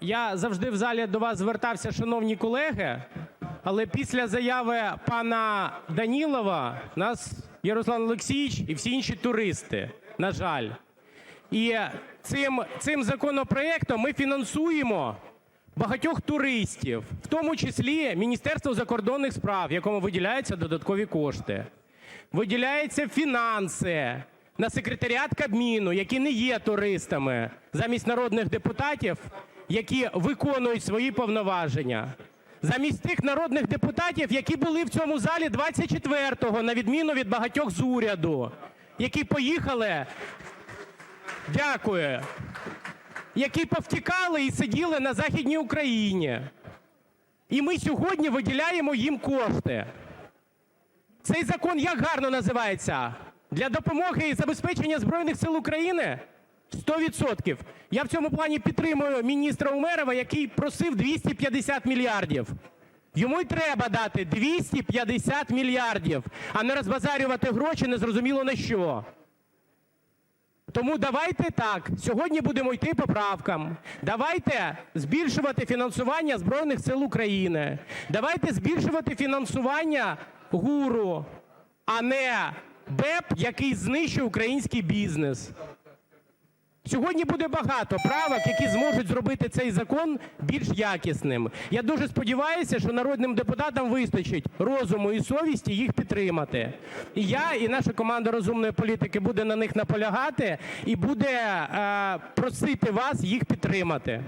Я завжди в залі до вас звертався, шановні колеги, але після заяви пана Данілова нас є Руслан Олексійович і всі інші туристи, на жаль. І цим, цим законопроектом ми фінансуємо багатьох туристів, в тому числі Міністерство закордонних справ, якому виділяються додаткові кошти. Виділяються фінанси на секретаріат Кабміну, які не є туристами, замість народних депутатів, які виконують свої повноваження. Замість тих народних депутатів, які були в цьому залі 24-го, на відміну від багатьох з уряду, які поїхали, дякую, які повтікали і сиділи на Західній Україні. І ми сьогодні виділяємо їм кошти. Цей закон як гарно називається? Для допомоги і забезпечення Збройних сил України? 100%. Я в цьому плані підтримую міністра Умерова, який просив 250 мільярдів. Йому й треба дати 250 мільярдів, а не розбазарювати гроші незрозуміло на що. Тому давайте так, сьогодні будемо йти по правкам. Давайте збільшувати фінансування Збройних сил України. Давайте збільшувати фінансування ГУРу, а не БЕП, який знищує український бізнес. Сьогодні буде багато правок, які зможуть зробити цей закон більш якісним. Я дуже сподіваюся, що народним депутатам вистачить розуму і совісті їх підтримати. І я, і наша команда розумної політики буде на них наполягати і буде е, просити вас їх підтримати.